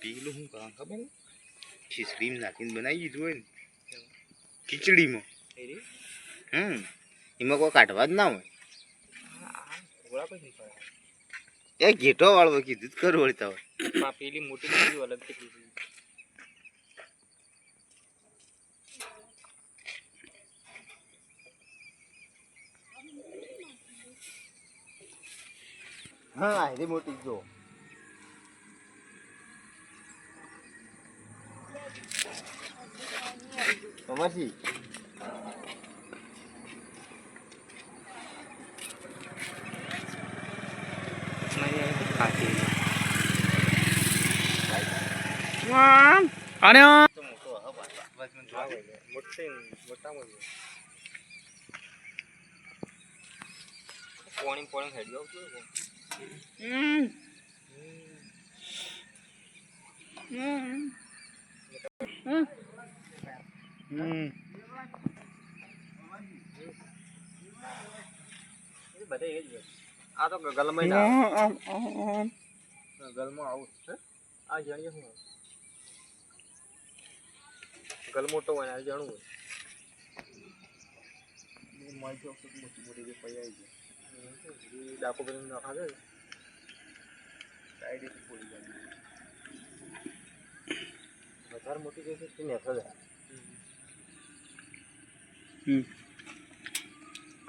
પેલું શું કરવા ખબર ખીચડી નાખીને બનાવી દીધું હોય ને ખીચડીમાં. હમ એમાં કોઈ કાઢવા જ ના હોય. એ ઘેટો વાળવો કીધું જ ખરું વળતા હોય પેલી મોટી મોટી અલગ હા એ મોટી જો કમરજી અને તો મોટો હા બસ મને જોવા દે. મોટી મોટામાં પોણી પોણી હેડી આવતું આ તો ગલમાં ગલમાં આવું છે આ જાણીએ શું? ગલ મોટો હોય આ જાણવું હોય મોટી મોટી જે પૈ આવી એ ડાકો કરીને નાખા દે સાઈડ પડી જાય વધારે મોટી જશે તે નેથો જાય હમ.